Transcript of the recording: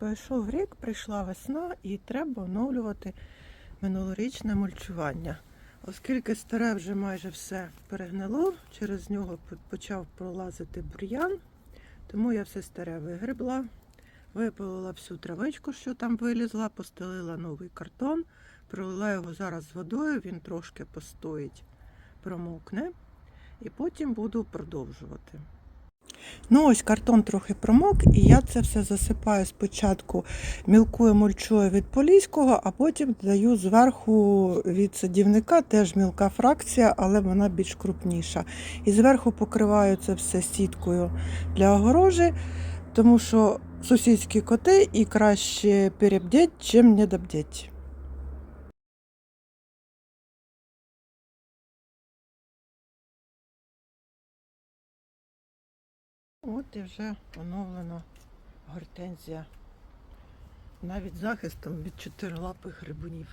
Пройшов рік, прийшла весна і треба оновлювати минулорічне мульчування. Оскільки старе вже майже все перегнило, через нього почав пролазити бур'ян, тому я все старе вигребла, випилила всю травичку, що там вилізла, постелила новий картон, пролила його зараз з водою, він трошки постоїть, промокне, і потім буду продовжувати. Ну ось картон трохи промок, і я це все засипаю спочатку мілкою мульчою від поліського, а потім додаю зверху від садівника, теж мілка фракція, але вона більш крупніша. І зверху покриваю це все сіткою для огорожі, тому що сусідські коти і краще перебдіть, чим недобдіть. От і вже оновлена гортензія. Навіть захистом від чотирилапих грибунів.